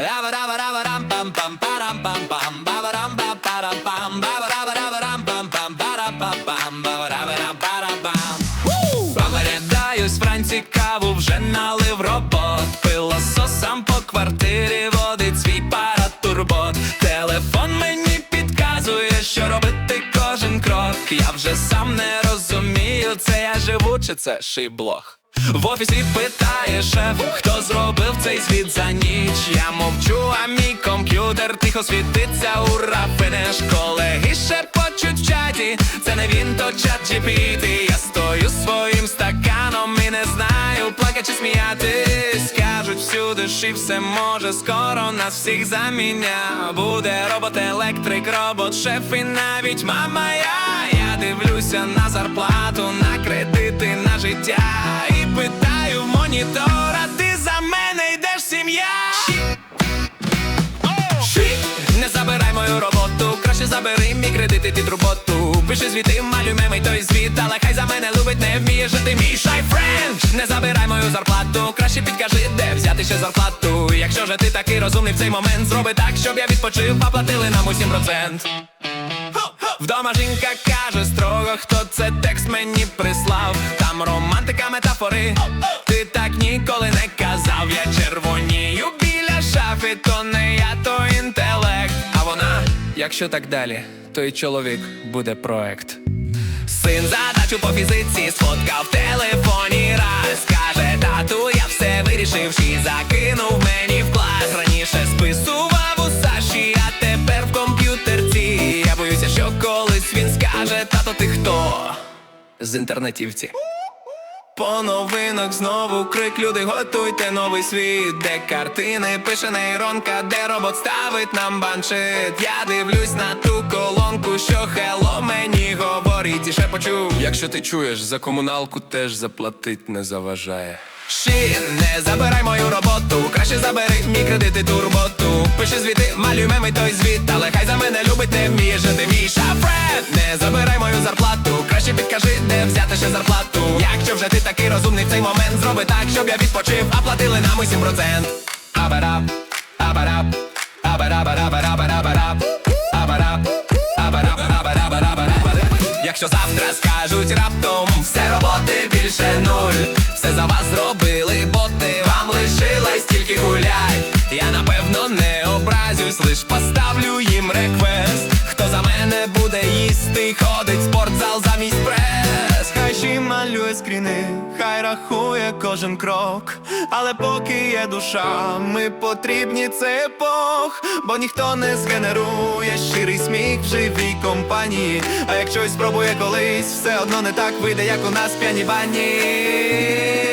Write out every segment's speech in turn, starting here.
Ба-ба-ра-ра-ра-рам-пам. Вранці каву, вже налив робот. Пилососам по квартирі водить свій паратурбот. Телефон мені підказує, що робити кожен крок. Я вже сам не розумію, це я живу, це шиблох. В офісі питає шеф, хто зробив цей світ за тихо світиться, ура, финиш колеги шепочуть в чаті. Це не він, то чат GPT Я стою своїм стаканом і не знаю, плакать чи сміятись. Кажуть всюди, і все може, скоро нас всіх заміня. Буде робот, електрик, робот, шеф і навіть мама я. Я дивлюся на зарплату, на кредити, на життя. І питаю в монітора, забери мій кредит ти роботу. Пиши звіти, малюй меми, той звіт, але хай за мене любить, не вміє жити мій шай френд. Не забирай мою зарплату, краще підкажи, де взяти ще зарплату. Якщо же ти такий розумний в цей момент, зроби так, щоб я відпочив, а платили нам усім процент. Вдома жінка каже строго, хто це текст мені прислав. Там романтика, метафори. Ти так ніколи не казав. Я червонію біля шафи, то не я, то інтелект. А вона, якщо так далі, то і чоловік буде проект. Син задачу по фізиці сфоткав в телефоні раз Каже, тату, я все вирішив, закинув мені в клас Раніше списував у Саші, а тепер в комп'ютерці Я боюся, що колись він скаже, тато, ти хто? З інтернетівці по новинах знову крик, люди, готуйте новий світ, де картини пише нейронка, де робот ставить нам баншит. Я дивлюсь на ту колонку, що хело мені говорить, і ще почув. Якщо ти чуєш, за комуналку теж заплатить не заважає. Ші, не забирай мою роботу, краще забери мій кредит і турботу. Пиши звіти, малюй меми той звіт, але хай за мене любить, не вміє жити мій шафред. Не забирай мою зарплату, краще підкажи, де взяти ще зарплату. Якщо ти такий розумний в цей момент, зроби так, щоб я відпочив, а платили нам усім процент. Абараб, абараб, абарабарабарабарабараб, абараб, абарабарабарабарабараб. Якщо завтра скажуть раптом все роботи більше нуль, все за вас зробили боти, вам лишилось тільки гулять. Я напевно не образюсь, лиш поставлю скріни, хай рахує кожен крок. Але поки є душа, ми потрібні це епох, бо ніхто не згенерує щирий сміх в живій компанії. А як щось спробує колись, все одно не так вийде, як у нас п'яні бані.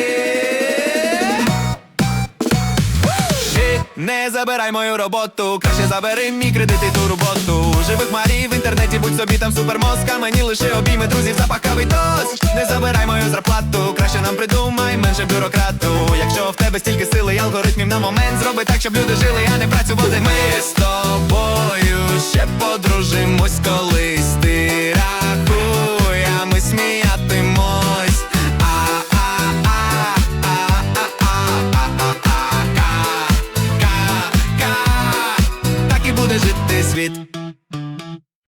Не забирай мою роботу, краще забери мій кредит і ту роботу. Живих марій в інтернеті, будь собі там супермозка. Мені лише обійми друзів, запах кави. Не забирай мою зарплату, краще нам придумай, менше бюрократу. Якщо в тебе стільки сили і алгоритмів на момент, зроби так, щоб люди жили, а не працювали. Ми з тобою ще подружимось колись. Ти